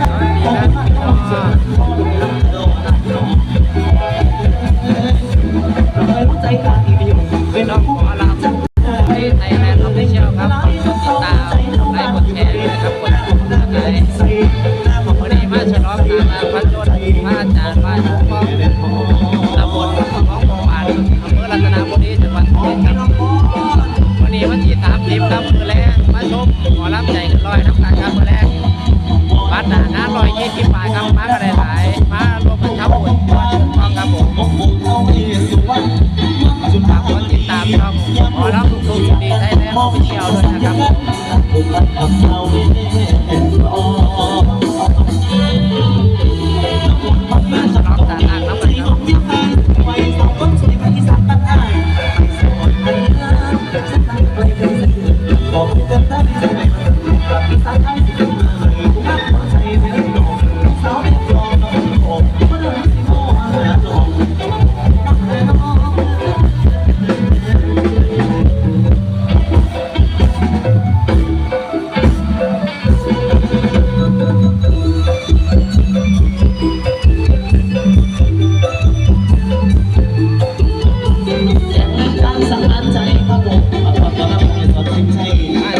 来一二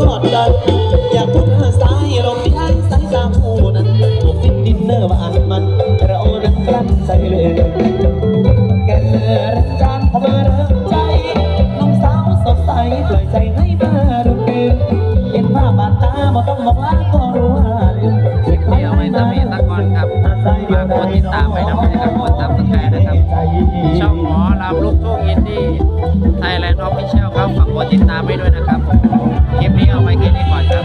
กอดกันอยากพูดหาสายลมที่ไอ้สายตาโหนั้นผมฟินดินเนอร์มาอัดมันเราโอนั้นรันใส่เลยแกันเอรักจานทำมาเริ่มใจน้องสาวสดใสปล่อยใจให้มาดูดื่มเห็นภาพบาดตาบ่ต้องมอกลาก็รู้ว่าลืมเด็กไม่ไม่ต้องมีตะกอนครับมาคนติดตามไปนะไม่ได้กดตามสแกนนะครับช่องหมอลำลูกทุ่งอินดี้ไทยแลนด์ออฟฟิเชียลครับฝากกนติดตามไปด้วยนะครับผม นี้เอาไว้แค่นี้ก่อนครับ